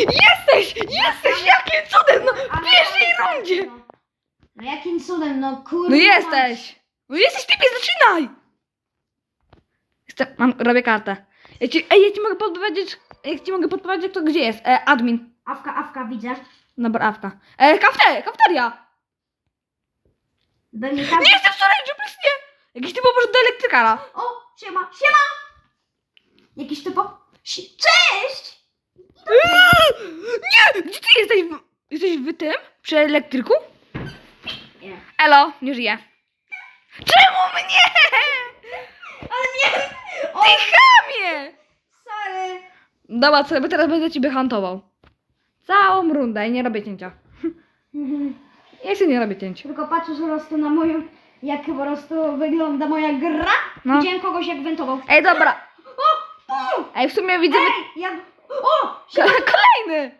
Jesteś! Jesteś! Jakim cudem! No, w pierwszej rundzie! No, no jakim cudem, no kurwa. No jesteś! No jesteś typie, zaczynaj! Jestem, mam, robię kartę. Ja ci, ej, ja ci mogę podpowiedzieć, jak ci mogę podpowiedzieć, to gdzie jest? E, admin. Awka, awka, widzę. Dobra, awka. E, kafeteria, kafeteria! Tam... Nie jestem w storage'u, please nie! Jakiś typ poszedł do elektrykara. O, siema, siema! Jakiś typo... Si- Cześć! Nie! Gdzie ty jesteś? W, jesteś w tym? Przy elektryku? Nie. Elo, nie żyję. Czemu mnie? Ale nie! O, Ty chamie! sorry! Dobra, co, bo teraz będę ciebie hantował. Całą rundę i nie robię cięcia. Ja się nie robię cięć. Tylko patrzysz po prostu na moją... Jak po prostu wygląda moja gra. No. Widziałem kogoś jak wentował. Ej, dobra. O! Ej, w sumie widzę... Ej, jak... O! siema. Kolejny!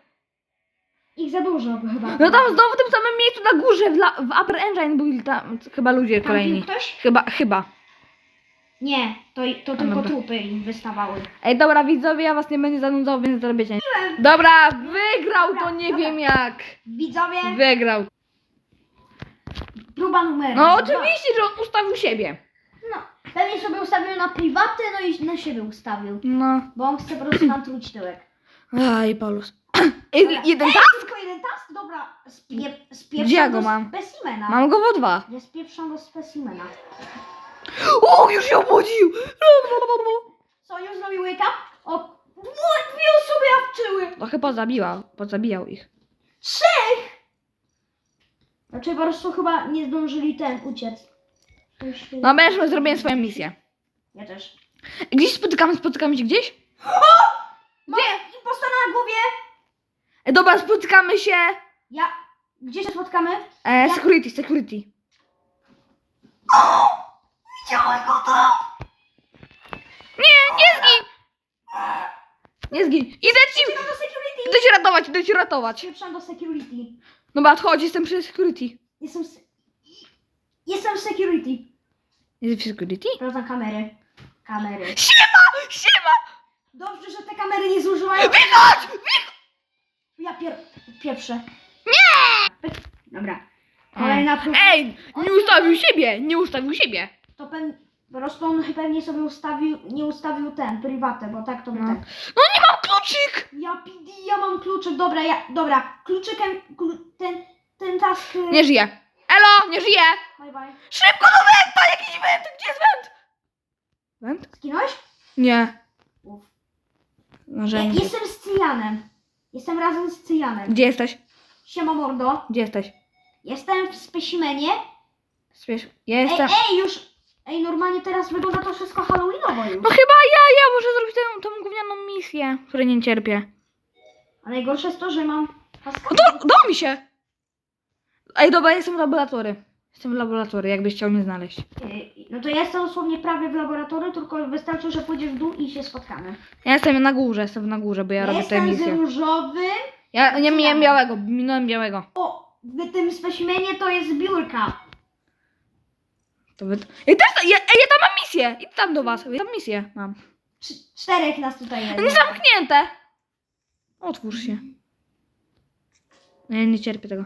Ich za dużo chyba. No tam znowu w tym samym miejscu na górze, w, la, w Upper Engine byli tam chyba ludzie Tam kolejni. był ktoś? Chyba, chyba. Nie, to, to tylko dobra. trupy im wystawały. Ej, dobra, widzowie, ja was nie będę zanudzał, więc zrobię cięcie. Dobra, wygrał to nie Dobra. wiem jak. Widzowie, Wygrał. próba numeru No dwa. oczywiście, że on ustawił siebie. No, pewnie sobie ustawił na prywatę, no i na siebie ustawił. No. Bo on chce po prostu nam truć tyłek. Aj, Paulus. Dobra. jeden Ej, tak? Tylko jeden task? Dobra, spie, spieprzam Gdzie ja go mam? specimena. Mam go w dwa. Ja spieprzam do specimena. O, już się obudził. Co, już zrobił wake up? O, dwie osoby awczyły. No chyba zabiła, pozabijał ich. Trzech! Znaczy po prostu chyba nie zdążyli ten uciec. No będziemy zrobiłem swoją misję. Ja też. Gdzieś spotykamy, spotykamy się gdzieś? Gdzie? Impostor na głowie! E, dobra, spotykamy się. Ja... Gdzie się spotkamy? E, security, security. Widziałem go tam! Nie, nie zgin! Nie zgin. Idę ci, Idę do security! idę ci ratować, idę ci ratować. Spieprzam do security. Dobra, odchodź, jestem przy security. Jestem... se- Jestem security. Jest w security? Sprawdzam kamery. Kamery. Siema, siema. Dobrze, że te kamery nie zużywają... Wychodź! Ja pier... pieprzę. Nie! Dobra. Kolejna próba. Ej, nie ustawił siebie, nie ustawił siebie. To pen... Po prostu on pewnie sobie ustawił... Nie ustawił ten, prywatę, bo tak to by No. tak. No nie mam kluczyk. Ja PD, ja mam kluczyk. Dobra, ja... Dobra. Kluczykiem... Klu... Ten... Ten task... Nie żyje. Elo, nie żyje. Bye bye. Szybko do wenta, jakiś went, gdzie jest? Went? Skinąłeś? Nie. Uf. No, Ja, nie. jestem z Cyjanem. Jestem razem z Cyjanem. Gdzie jesteś? Siema mordo. Gdzie jesteś? Jestem w specimenie. Spiesz. Ja Ej, jestem. ej, już. Ej, normalnie teraz wygląda to wszystko Halloweenowo już. No chyba ja, ja muszę zrobić tę, tą gównianą misję, której nie cierpię. A najgorsze jest to, że mam paska. O, do, do mi się! Ej, dobra, jestem w laboratorium. Jestem w laboratorium, jakbyś chciał mnie znaleźć. Ej, No to ja jestem dosłownie prawie w laboratorium, tylko wystarczy, że pójdziesz w dół i się spotkamy. Ja jestem na górze, jestem na górze, bo ja, robię tę jestem z misję. różowym. Ja nie miałem białego, minąłem białego. O, w tym specimenie to jest biurka. To wy... Ej, też, ja, ej, ja tam mam misję! Idź tam do was, ja tam misję mam. Cz- czterech nas tutaj Nie jest. zamknięte! Otwórz się. Nie, nie cierpię tego.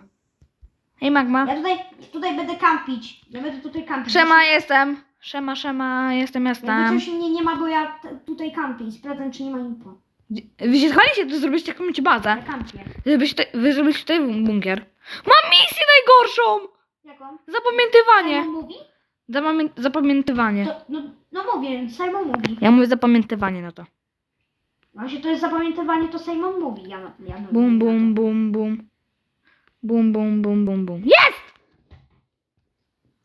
Hej, Magma. Ja tutaj, tutaj będę kampić. Ja będę tutaj kampić. Szema jestem. Szema, szema, jestem, Jakby jestem. coś mnie nie ma, bo ja t- tutaj kampię. Sprawdzam, czy nie ma info. Wy się schwaliście, to zrobiliście jakąś bazę. Ja kampię. Te, wy zrobiliście tutaj bunkier. Mam misję najgorszą! Jaką? Zapamiętywanie. Simon mówi? Zapamię zapamiętywanie. To, no, no mówię, Simon mówi. Ja mówię zapamiętywanie na to. Właśnie to jest zapamiętywanie, to Simon mówi. Ja, ja Bum, bum, bum, bum. Bum, bum, bum, bum, bum. Jest!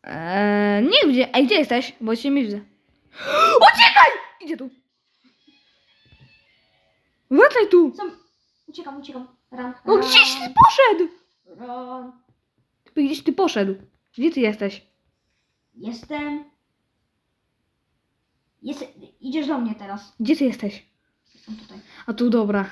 Eee, nie gdzie. Ej, gdzie jesteś? Bo cię nie widzę. Uciekaj! Idzie tu. Wracaj tu. Co? Uciekam, uciekam. Ran, No gdzieś ty poszedł. ran. Gdzieś ty poszedł. Gdzie ty jesteś? Jestem... Jest... Idziesz do mnie teraz. Gdzie ty jesteś? Jestem tutaj. A tu dobra.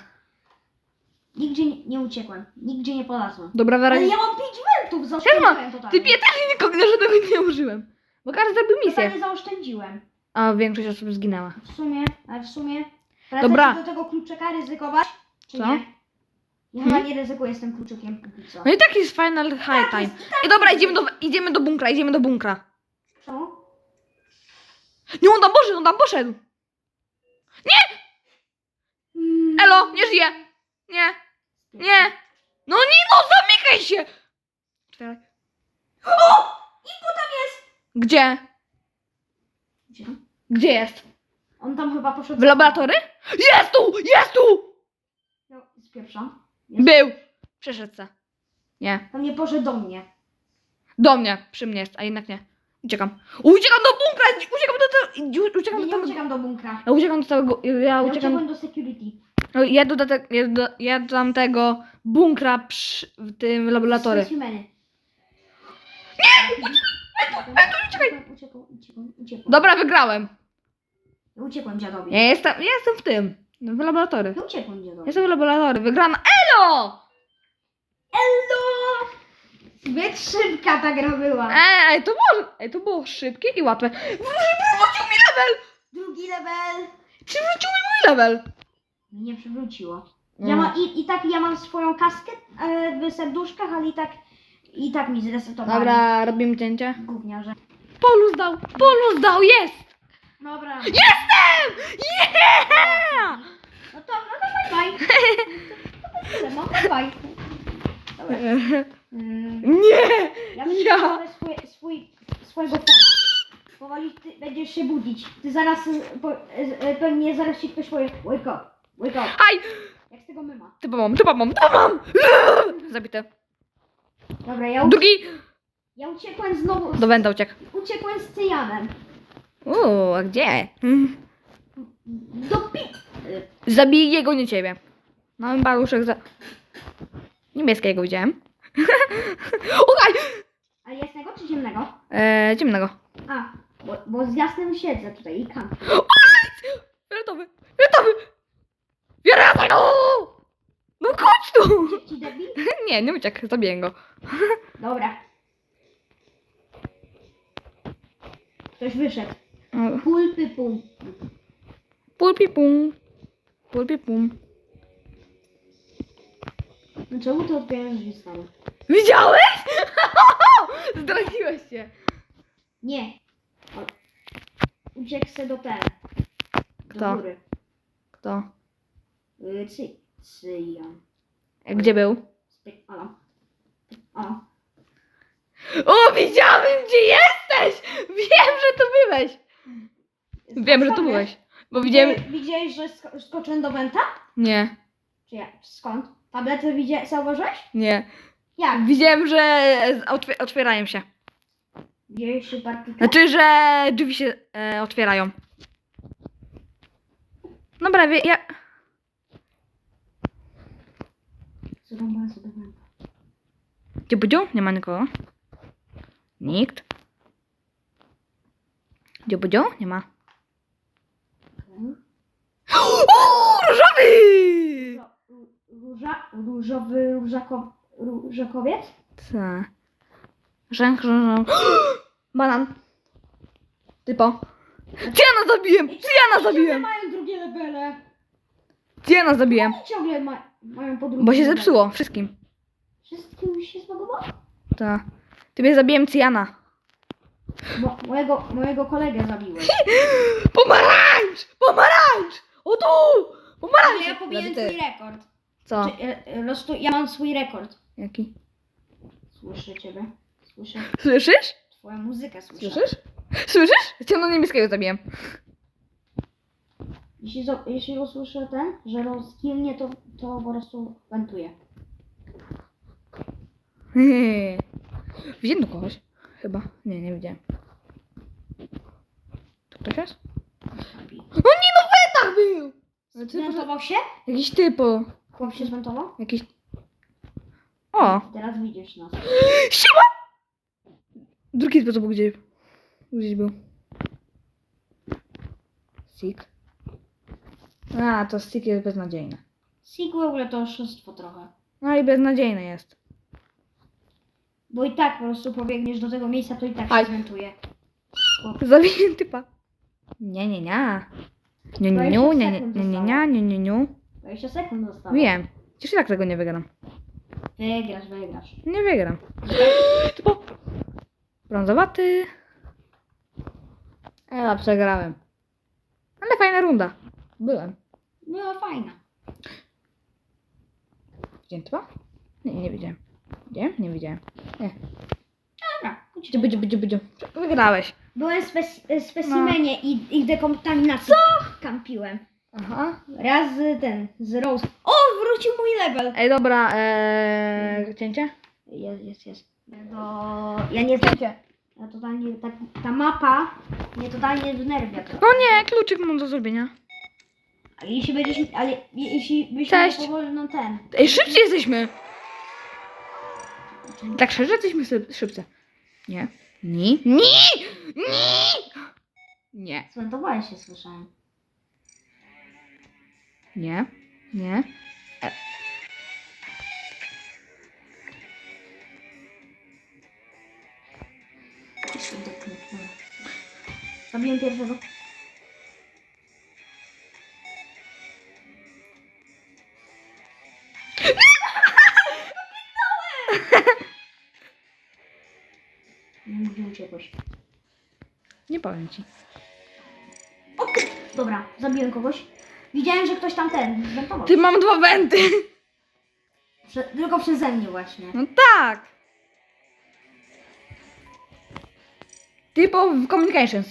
Nigdzie nie, nie uciekłem. Nigdzie nie polazłem. Dobra, Ale Wera. ja mam pięć wentów, Też zaoszczędziłem ma. totalnie. Ty też nikogo żadnego nie użyłem. Bo każdy zrobił misję. Totalnie zaoszczędziłem. A większość osób zginęła. W sumie, ale w sumie... Dobra. Chcesz do tego kluczyka ryzykować? Czy Co? nie? Ja chyba nie ryzykuję z tym kluczykiem póki co. No i tak jest final high time. I dobra, idziemy do, idziemy do bunkra, idziemy do bunkra. Czemu? Nie, on tam poszedł, on tam poszedł. Mm. Elo, nie żyje. Nie, nie. No nie, no zamykaj się. Otwieraj. O! Info tam jest! Gdzie? Gdzie? Gdzie jest? On tam chyba poszedł. W laboratory? Jest tu, jest tu. No, z pierwsza. Jest. Był. Przeszedł se. Nie. Tam nie poszedł do mnie. Do mnie, przy mnie jest, a jednak nie. Uciekam. Uciekam do bunkra! Uciekam do tego. Uciekam do nie tego. uciekam do bunkra. Ja uciekam do całego. Ja Ja uciekam. uciekłem do security. Ja do, te, ja do, ja do tamtego bunkra przy, w tym laboratory. Specimeny. Etu, uciekaj. Uciekłem, uciekłem, uciekłem. Dobra, wygrałem. Uciekłem dziadowi. Ja jestem, ja jestem w tym. W laboratory. Ja uciekłem dziadowi. Jestem w laboratory. Wygrana. Elo! Hello! Zbyt szybka ta gra była. Ej, to było, ej, to było szybkie i łatwe. Przywrócił mi level! Drugi level. Przywrócił mi mój level. Mi nie przywróciło. Mm. Ja ma, i, I tak ja mam swoją kaskę e, w serduszkach, ale i tak i tak mi zresetowali. Dobra, robimy cięcie. Gówniarze. Polu zdał, polu zdał, jest! Dobra. Jestem! Yeah! No to, no to bye bye. To tyle, no bye bye. Dobra. Mm, Nie! Ja bym Ja. ja. swój, swój, swojego fona. Powoli ty będziesz się budzić. Ty zaraz, y, po, y, y, pewnie zaraz ci ktoś powie wake up, wake up. Jak z tego myma. Typa mam, typa mam, typa mam! Zabite. Dobra, ja, Drugi! ja uciekłem znowu, Do węda uciekł. uciekłem z cyjanem. Uuu, a gdzie? Hmm. Do pi... y, Zabij jego, nie ciebie. Mamy baluszek za... Niebieskiego widziałem. Okej! A jasnego czy ciemnego? Eee, ciemnego. A, bo, bo z jasnym siedzę tutaj i kam. Fioletowy! Fioletowy! Fioletowy! No! No chodź tu! Ci debil? Nie, nie uciekł, zabiję go. Dobra. Ktoś wyszedł. Pulpy pum. Pulpi pum. Pulpi pum. No czemu to odbierasz drzwi stanu? Widziałeś? Zdradziłeś się. Nie. O. Uciekł se do ten. Do Kto? góry. Kto? Y, Cy. Cyjan. Gdzie był? Ala. Ala. O, widziałem, gdzie jesteś! Wiem, że tu byłeś. Wiem, że tu byłeś. Bo widziałem... Widziałeś, że sko- skoczyłem do Wenta? Nie, Czy ja? Skąd? Tablety widziałeś? Zauważyłeś? nie. Jak? Widziałem, że otwier- otwierają się. Widziałeś Superpika? Znaczy, że drzwi się e, otwierają. Dobra, wie, ja... Sobie. Gdzie budzią? Nie ma nikogo. Nikt. Gdzie budzią? Nie ma. Okej. O, różowy! Róża, różowy różako, różakowiec? Co? Rzęch, rzęch. Banan. Typo. Cyjana zabiłem! Ciągle zabiłem! mają drugie levele. Cyjana zabiłem. Oni ciągle ma, mają Bo się zepsuło wszystkim. Wszystkim się zbagowało? Tak. Tobie zabiłem Cyjana. Mo, mojego, mojego kolegę zabiłeś. Pomarańcz! Pomarańcz! O tu! Pomarańcz! ja pobiłem Zabity. swój rekord. Co? Czy, e, e, ja mam swój rekord. Jaki? Słyszę ciebie. Słyszę Słyszysz? twoją muzykę. Słyszę. Słyszysz? Słyszysz? Ciemno niebieskiego zabiłem. Jeśli, zo- jeśli usłyszę ten, że rozkilnie, to, to po prostu wentuję. Widziałem tu kogoś. Chyba. Nie, nie widziałem. Tu ktoś jest? No nie, no wetach był! Ale ty- Zwentował się? Jakiś typo. Chłop się zwentował? Jakiś... O! Teraz widzisz nas. Siema! Drugi sposób gdzie... Gdzieś był. Sik. A, to Sik jest beznadziejny. Sig w ogóle to oszustwo trochę. No i beznadziejny jest. Bo i tak po prostu pobiegniesz do tego miejsca, to i tak Aj. się zwentuje. Zabiję typa. Nie, nie, nie. Nie, nie, nie, nie, nie, nie, nie, nie, nie, nie, nie. 20 sekund zostało. Wiem. Przecież i tak tego nie wygram. Wygrasz, wygrasz. Nie wygram. Typo. Brązowaty. Ela, przegrałem. Ale fajna runda. Byłem. No fajna. Widziałem typa? Nie, nie widziałem. Widziałem? Nie widziałem. Nie. Dobra. Będzie, będzie, będzie, będzie. Wygrałeś. Byłem w spec- specimenie i, i dekontaminacji. Co? Kampiłem. Aha. Raz ten, z Rose. O, wrócił mój level. Ej, dobra, eee, cięcie? Jest, jest, jest. Do... Ja nie znam. Ja totalnie, ta, ta mapa mnie totalnie denerwia. To. O nie, kluczyk mam do zrobienia. A jeśli będziesz, ale je- jeśli byś Cześć. miał powolną ten. Ej, szybciej jesteśmy! Tak szczerze, jesteśmy szyb- szybcy. Nie. Ni. Ni! Ni! Nie. Zwentowałeś się, słyszałem. Nie. Nie. Zabiłem pierwszego. Nie powiem ci. O, ty- dobra, zabiłem kogoś. Widziałem, że ktoś tam ten. Ty mam dwa wenty. Prze tylko przeze mnie właśnie. No tak. Typo w communications.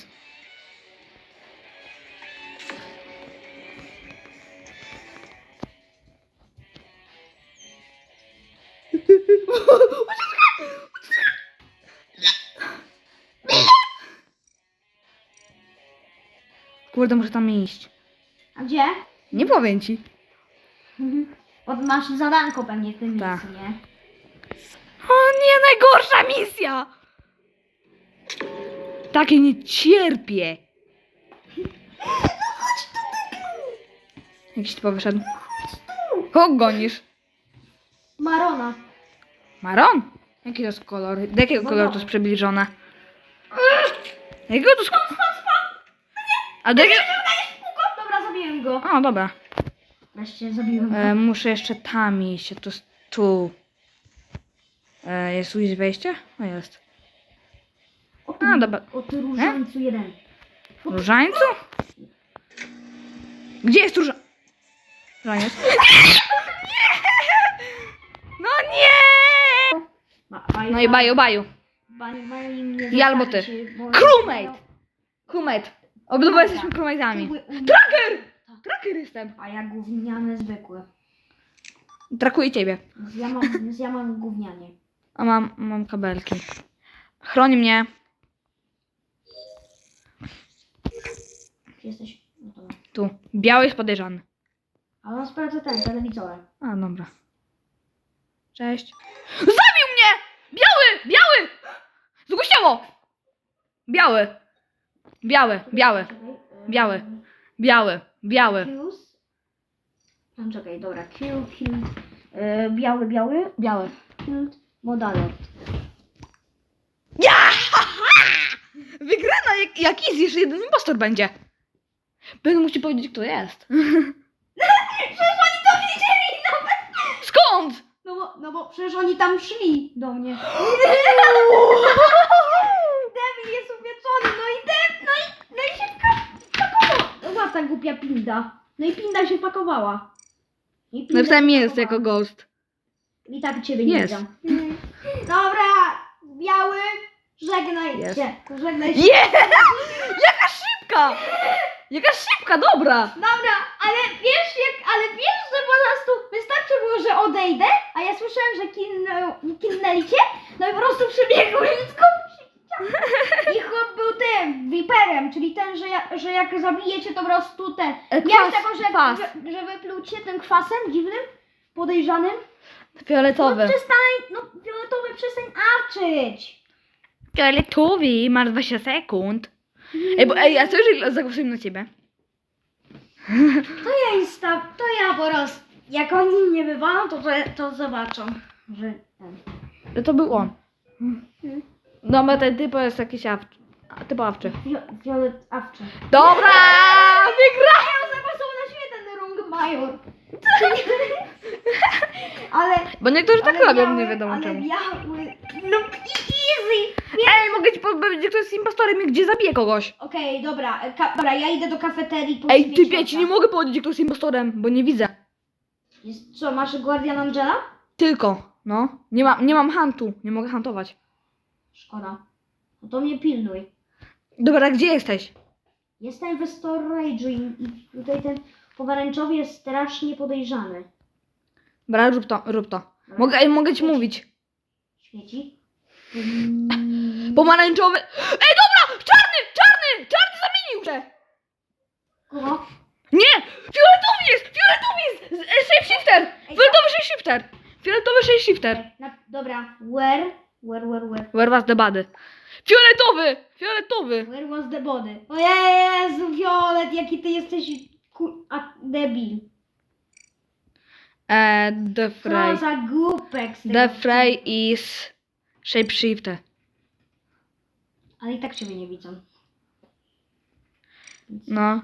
Kurde, muszę tam iść. A gdzie? Nie powiem ci. Bo masz zadanko pewnie w tym miejscu, nie? O nie, najgorsza misja! Takie nie cierpię. Jakiś typo wyszedł. Kogo gonisz? Marona. Maron? Jaki to jest kolor? Do jakiego koloru to jest przybliżone? Jakiego to jest... A do jakiego... Dobra, zabiłem go. O, dobra. Wreszcie zabiłem go. E, muszę jeszcze tam iść. To jest tu. E, jest gdzieś wejście? O, jest. O ty, A, dobra. o ty różańcu jeden. Różańcu? Gdzie jest róża... Różaniec? No nie! Ma, No i baju, baju. Baju, baju mnie I albo ty. zostawicie, bo- Crewmate! Crewmate. Obydwa jesteśmy crewmate'ami. Tracker! Tracker jestem. A ja gówniane zwykłe. Trakuję ciebie. Więc Ja mam, więc ja mam gównianie. A mam, mam kabelki. Chroni mnie. Jesteś. No. Tu. Biały jest podejrzany. Ale on sprawdza ten, telewizorem. A, dobra. Cześć. Zabił mnie! Biały! Biały! Zgłosiło! Biały. Biały, biały, Czekaj, e, Biały. biały, biały. Q's. Tam czekaj, dobra. Q, Q. E, biały, biały. Biały. Q. Modalot. Ja! Wygrana jak, jak easy, jeszcze jeden impostor będzie. Będę musiał powiedzieć, kto jest. Przecież oni to wiedzieli nawet! Skąd? No bo, no bo przecież oni tam szli do mnie. Debil jest upieczony, no i Debil, no i, no i się wka- wpakował. No była ta głupia pinda. No i pinda się pakowała. I pinda Napisałem się jest jako ghost. I tak ciebie nie Jest. widzę. Dobra, biały, żegnaj Jest. się. Żegnaj się. Je! Jaka szybka! Jaka szybka, dobra! Dobra, ale wiesz jak, ale wiesz, że po prostu wystarczy było, że odejdę, a ja słyszałem, że kilnę, kilnęli cię, no i po prostu przebiegłem i. I chłop był tym, viperem, czyli ten, że, ja, że jak zabijecie to po prostu ten. E, Miałeś kwas, taką, że, kwas. że, że wyplucie tym kwasem dziwnym, podejrzanym. No Fioletowy. przestań, no fioletowy przestań arczyć. Fioletowy, masz 20 sekund. Ej, bo, ej, a co jeżeli zagłosujemy na ciebie? To ja insta, to ja po prostu, jak oni mnie wywalą, to, to, to zobaczą, że ten. Że to był on. No, bo ten typo jest jakiś awczy. a, Typowawczy. Fio- Fiolet awczy. Dobra! Wygra! Ja zagłosował na siebie ten Rung Major. ale... Bo niektórzy tak ale robią, biały, nie wiadomo ale czemu. biały... No easy! Ej, mogę ci powiedzieć, kto jest impostorem i gdzie zabije kogoś. Okej, dobra, e, ka- dobra, ja idę do kafeterii po Ej, ty ci nie mogę powiedzieć, kto jest impostorem, bo nie widzę. Jest, co, masz Guardian Angela? Tylko, no. Nie, ma, nie mam huntu, nie mogę huntować. Szkoda. No to mnie pilnuj. Dobra, gdzie jesteś? Jestem w storage'u i, i tutaj ten pomarańczowy jest strasznie podejrzany. Dobra, rób to, rób to. Mogę, ej, mogę ci mówić. Świeci? Pomarańczowy. Ej, dobra! Czarny! Czarny! Czarny zamienił się! Kogo? Nie! Fioletowy jest! Fioletowy jest! Z- e, Shapeshifter! Fioletowy shapeshifter! Fioletowy shapeshifter! Na, dobra, where? Where, where, where? Where was the body? Fioletowy! Fioletowy! Where was the body? O Jezu, Violet, jaki ty jesteś ku... a, debil. E, the Co za głupek z tego. The Frey is shapeshifter. Ale i tak ciebie nie widzą. No.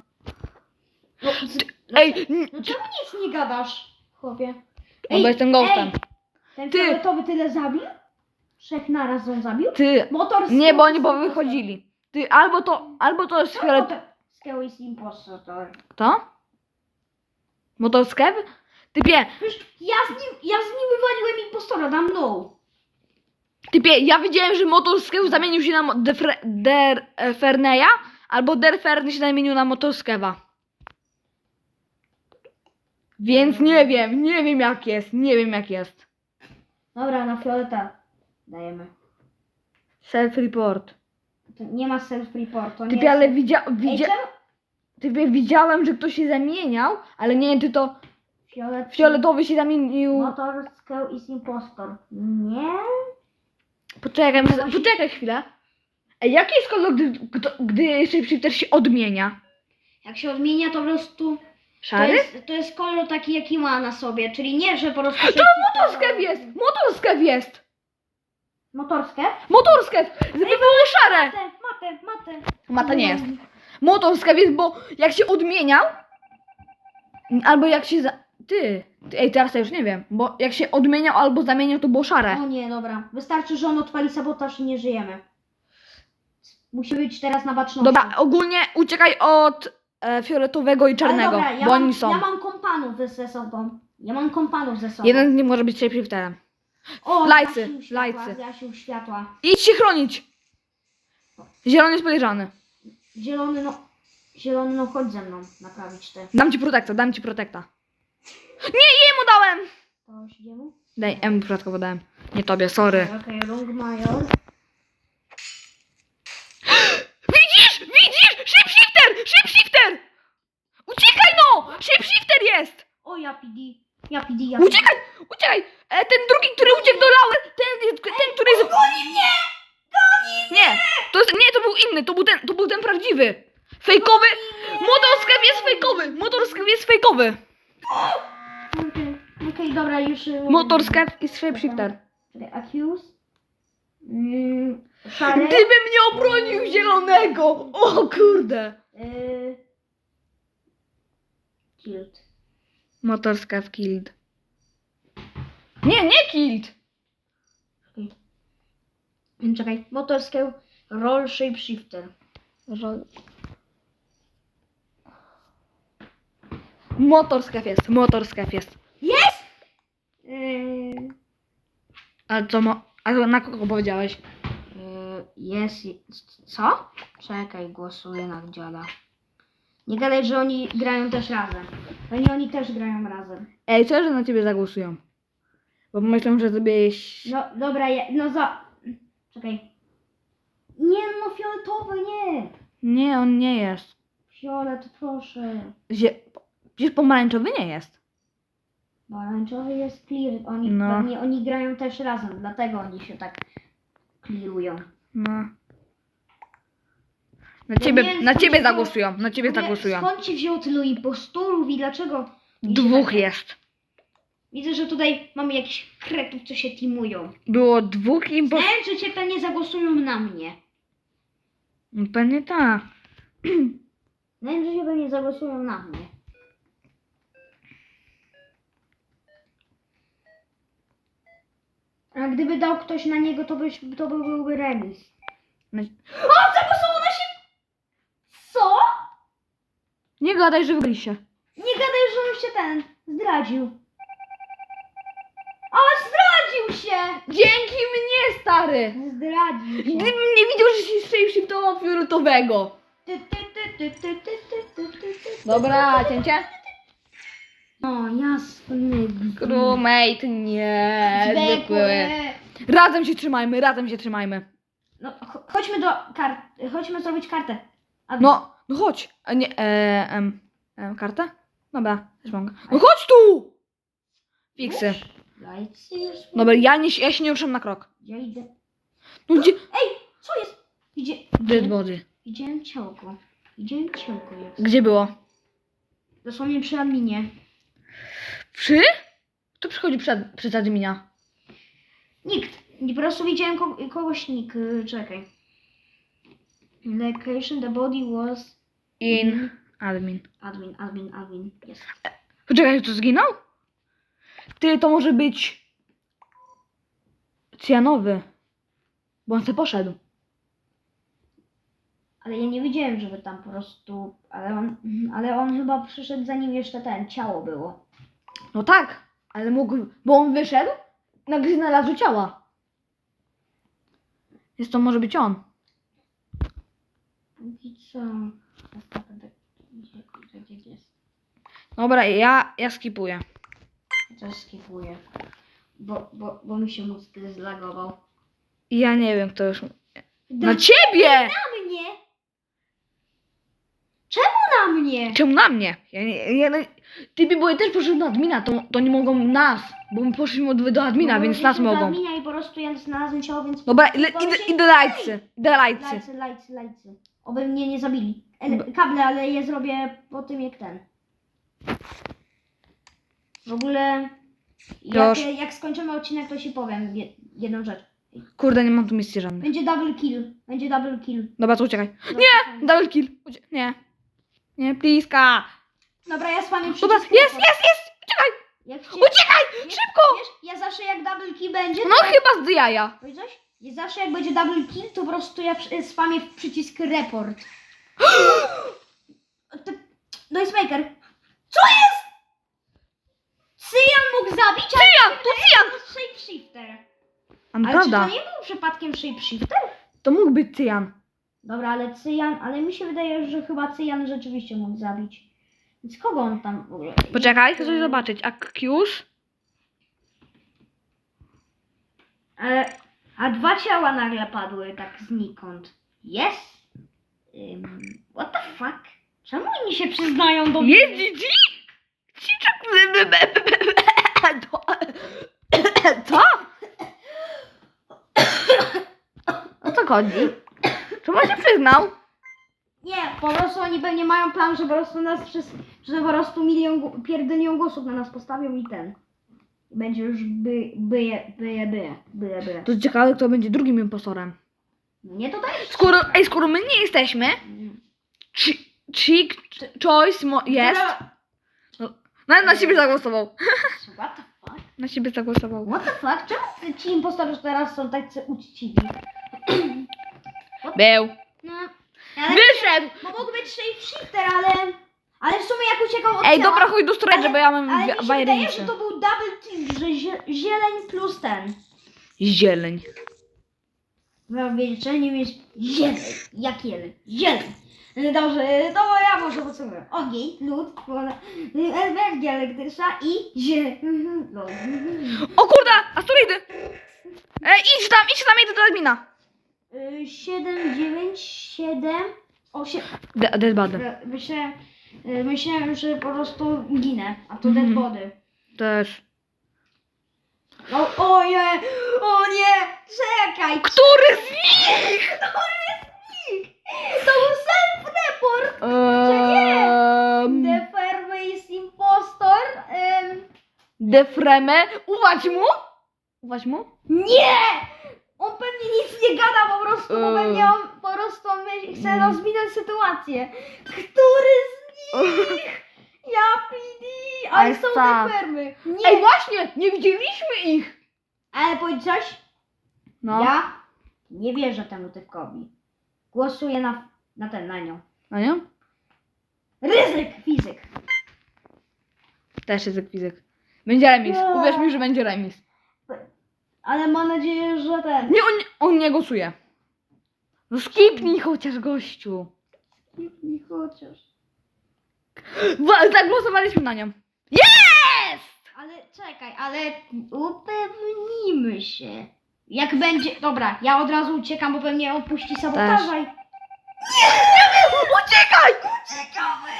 No, z, no, Ej, n- no czemu nic nie gadasz, chłopie? bo jestem ghostem. Ten Ty. fioletowy tyle zabił? Trzech naraz on zabił? Ty. Motor Nie, bo oni Skeł- wychodzili. Ty, albo to, albo to jest fiolet... Skeł jest impostor. Kto? Motoskew? Typie, Przecież ja z nim, ja z nim wywaliłem impostora, dam no. typie, ja widziałem, że Motoskew zamienił się na mo- Defre, Der e, Ferneya, albo Der się zamienił na Motoskewa. Więc nie wiem, nie wiem jak jest, nie wiem jak jest. Dobra, na fioleta dajemy. Self-report. To nie ma self-report, to nie Typie, ale widzia, widzia, typie, widziałem, że ktoś się zamieniał, ale nie czy to Fiolet... fioletowy się zamienił... Motor Skeł jest impostor. Nie? Poczekaj, właśnie- poczekaj chwilę. Ej, jaki jest kolor, gdy, gdy, gdy shapeshifter się odmienia? Jak się odmienia, to po prostu... To Szary? jest, to jest kolor taki, jaki ma na sobie, czyli nie, że po prostu... To motorskew jest! Motorskew jest! Motorskew! Żeby było szare! Matę, matę, matę. Mata nie jest. Motorskew jest, bo jak się odmieniał, albo jak się za... Ty, ej, teraz ja już nie wiem, bo jak się odmieniał albo zamieniał, to było szare. O nie, dobra. Wystarczy, że on odpali sabotaż i nie żyjemy. Musi być teraz na baczności. Dobra, ogólnie uciekaj od e, fioletowego i czarnego, Ale dobra, ja bo mam, oni są. Ja mam kompanów ze sobą. Ja mam kompanów ze sobą. Jeden z nich może być shapeshifterem. O, lajcy, zgasił światła, lajcy. Zgasił światła. Idź się chronić! Zielony jest podejrzany. Zielony, no... Zielony, no chodź ze mną naprawić te. Dam ci protekta, dam ci protekta. Nie, jemu dałem! To już idziemy? Daj, emu przypadkowo dałem. Nie tobie, sorry. Okej, Lung Major. Widzisz, widzisz! Shapeshifter! Shapeshifter! Uciekaj no! Shapeshifter jest! O, ja PD. Ja PD, ja Uciekaj! Uciekaj! E, ten drugi, który uciekł do Lały, ten, ten który jest... Goni mnie! Nie, to jest, nie, to był inny, to był ten, to był ten prawdziwy. Fejkowy! Motorskew jest fejkowy! Motorskew jest fejkowy! Okej, okay, dobra, już... y, Motorskew jest shapeshifter. Czekaj, Accuse. Mm, szary. Gdybym nie obronił zielonego! O kurde! Y... Killed. Motorskew killed. Nie, nie killed! Mm, Czekaj, motorskie roll shapeshifter. Motorskew jest, motorskew jest. Jest! Yy, A co mo... A na kogo powiedziałeś? yy, jest. Co? Czekaj, głosuję na dziada. Nie gadaj, że oni grają też razem. Oni, oni też grają razem. Ej, co, że na ciebie zagłosują? Bo myślą, że zrobiłeś... No dobra, je, no za. Czekaj. Nie no, fioletowy, nie! Nie, on nie jest. Fiolet, proszę. Zie... Przecież pomarańczowy nie jest. Pomarańczowy jest clear. Oni, No. pewnie oni grają też razem, dlatego oni się tak clearują. No. Na no ciebie, na ciebie zagłosują, na ciebie no zagłosują. Skąd ci wziął tylu impostorów i dlaczego? Dwóch jest. Widzę, że tutaj mamy jakichś kretów, co się teamują. Było dwóch impos... Wiem, że cię pewnie zagłosują na mnie. No pewnie tak. Wiem, że cię pewnie zagłosują na mnie. A gdyby dał ktoś na niego, to, byś, to byłby remis. No- O, zagłosowała na siebie! Co? Nie gadaj, że wygraliście. Nie gadaj, że on się ten zdradził. O, zdradził się! Dzięki mnie, stary! Zdradził się. Gdybym nie widział, że się shapeshiftował fioletowego. Ty, ty, ty, ty, ty, ty, ty, ty, ty, ty. Dobra, cięcie? O, jasny. Crewmate, nie. Zwykły. Zwykły. Razem się trzymajmy, razem się trzymajmy. No, cho- chodźmy do kart. Chodźmy zrobić kartę. A No, no chodź. A nie, e, em, em, kartę? Dobra, też mogę. No chodź tu! Fiksy. Już. Dobra, ja, nie, ja się nie ruszam na krok. Ja idę. No gdzie? Ej, co jest? Idzie. Dead body. Widziałem ciałko. Widziałem ciałko jest. Gdzie było? Dosłownie przy adminie. Przy? Kto przychodzi przed, przed adminia? Nikt. Po prostu widziałem ko kogoś nick. y, Czekaj. Location, the body was In admin. admin, admin, admin. Jest. Poczekaj, kto zginął? Ty, to może być... Cyjanowy. Bo on se poszedł. Ale ja nie widziałem, żeby tam po prostu. Ale on, ale on chyba przyszedł zanim jeszcze ten ciało było. No tak, ale mógł... Bo on wyszedł, nagle znalazł ciała. Więc to może być on. I co? Gdzie, gdzie jest? Dobra, ja, ja skipuję. Ja też skipuję. Bo, bo, bo mi się mózg zlagował. Ja nie wiem, kto już... Na ciebie! Na mnie! Czemu na mnie? Czemu na mnie? Ja nie, ja, nie- ty by były też poszedł do admina, to, to nie mogą nas, bo my poszliśmy od- do admina, No, więc bo nas mogą. adminia I po prostu ja znalazłem ciało, więc... Dobra, ile, Bo idę, idę lajcy, idę lajcy. Lajcy, lajcy, lajcy. Oby mnie nie zabili. E, kable, ale je zrobię po tym jak ten. W ogóle... Jak, Już. jak skończymy odcinek, to ci powiem je- jedną rzecz. Kurde, nie mam tu misji. Będzie double kill. Będzie double kill. Dobra, to uciekaj. Nie! Double kill. Ucie- Nie. Nie, pliska. Dobra, ja spamię Dobra, jest, jest, jest! Uciekaj! Jak się, Uciekaj! Szybko! Wiesz, ja zawsze jak double kill będzie, No to... chyba z jaja. Powiedz coś? Ja zawsze jak będzie double kill, to po prostu ja spamię w przycisk report. Noisemaker. Co jest? Cyjan mógł zabić, ale Cyjan, to Cyjan! to jest shapeshifter. A no Ale czy prawda, to nie był przypadkiem shapeshifter? to mógł być Cyjan. Dobra, ale Cyjan, ale mi się wydaje, że chyba Cyjan rzeczywiście mógł zabić. Więc kogo on tam w ogóle? Poczekaj, chcę coś zobaczyć. A Kius? Ale, a dwa ciała nagle padły tak znikąd. Jest? Ym, what the fuck? Czemu oni się przyznają do Jest GG? Ciczek. Co? O co chodzi? Czemu on się przyznał? Nie, po prostu oni pewnie mają plan, że po prostu nas przez, że po prostu milion, gł- pierdylion głosów na nas postawią i ten. Będzie już by, byje, byje, byje, byje, byje. To ciekawe, kto będzie drugim impostorem. Nie tutaj? Skoro, ej, skoro my nie jesteśmy, Chi- Chick Choice mo- jest. Dobra, Na, na siebie zagłosował. What the fuck? Na siebie zagłosował. What the fuck? Czemu ci impostorzy teraz są tacy uczciwi? Był. No, ale, Wyszedł! bo mógł być shapeshifter, ale... Ale w sumie jak uciekał od Ej, ciała, dobra, chodź do storage, bo ja mam Ale mi się wydaje, że to był double team, że zie- zieleń plus ten. Zieleń. Moim wyliczeniem jest zieleń. Jak jeleń. Zieleń. No Dobrze, to ja może podsumuję. Ogień, lód, woda, energia elektryczna i zieleń. No. O kurde, asteroidy! Ej, idź tam, idź tam, idę do admina. Y, 7, 9, 7, 8. De- Dead body. Myślę, y, myślałem, że po prostu ginę, a to Mhm. dead body. Też. O, o nie, o nie, czekaj, Który z nich? to był self-report. Ehm, The Ferme jest impostor. Ym, Defreme. Uwać mu? Uwać mu? nie! On pewnie nic nie gada po prostu, bo Eee. pewnie on po prostu chce rozwinąć sytuację. Który z nich? Ja PD, ale Ale są te fermy. Ej, Nie, właśnie, nie widzieliśmy ich. Ale powiedz coś? No. Ja nie wierzę temu typkowi. Głosuję na, na ten, na nią. A nie? Ryzyk fizyk. Też jest jak fizyk. Będzie remis. Nie. Uwierz mi, że będzie remis. Ale mam nadzieję, że ten. Nie, on, nie- on nie głosuje. No skipnij chociaż, gościu. Nie chociaż. Wa- Zagłosowaliśmy na nią. Jest! Ale czekaj, ale upewnijmy się. Jak będzie. Dobra, ja od razu uciekam, bo pewnie opuści sabotaża. i- Uciekaj! Uciekamy!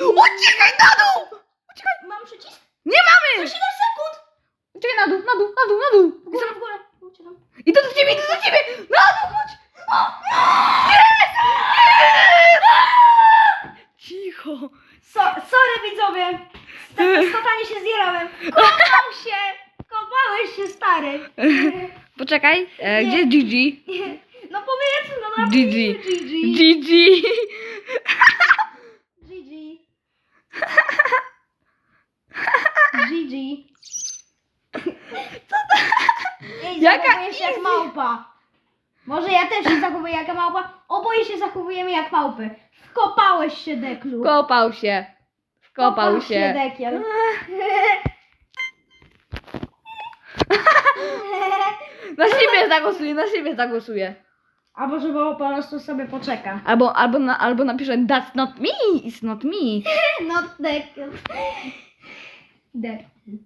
Uciekaj na dół! Mam przycisk? Nie mamy! 7 sekund! Uciekaj na dół, na dół, na dół, na dół. Górę, w górę. Uciekam. I to do ciebie, to do ciebie! Na dół, chodź! Cicho. So, sorry widzowie. Tak totalnie się zjerałem. Kopał się! Kopałeś się, stary. Poczekaj, e, gdzie jest Gigi? No powiedzmy, no na Gigi. Gigi. Gigi. Gigi. Gigi. Co to? Ej, Jaka zachowujesz się jak easy. małpa. Może ja też się zachowuję jak małpa? Oboje się zachowujemy jak małpy. Wkopałeś się, Deklu. Kopał się. Wkopał się. Dekiel. Na siebie zagłosuję, na siebie zagłosuję. Albo żeby po prostu sobie poczeka. Albo, albo, na, albo napiszę That's not me, it's not me. Not Dekiel. Dekiel.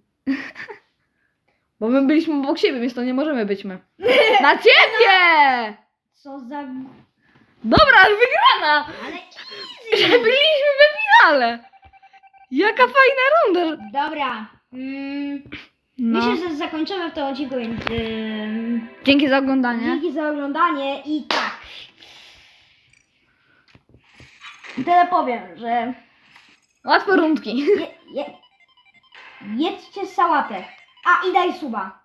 Bo my byliśmy obok siebie, więc to nie możemy być my. Na ciebie! Co za... Dobra, wygrana! Ale Że easy. byliśmy we finale! Jaka fajna runda! Dobra. Mm, No. Myślę, że zakończymy tym odcinku, więc... ym, Dzięki za oglądanie. Dzięki za oglądanie i tak. Tyle powiem, że Łatwe rundki. je, je, jedzcie sałatę. A i daj suba.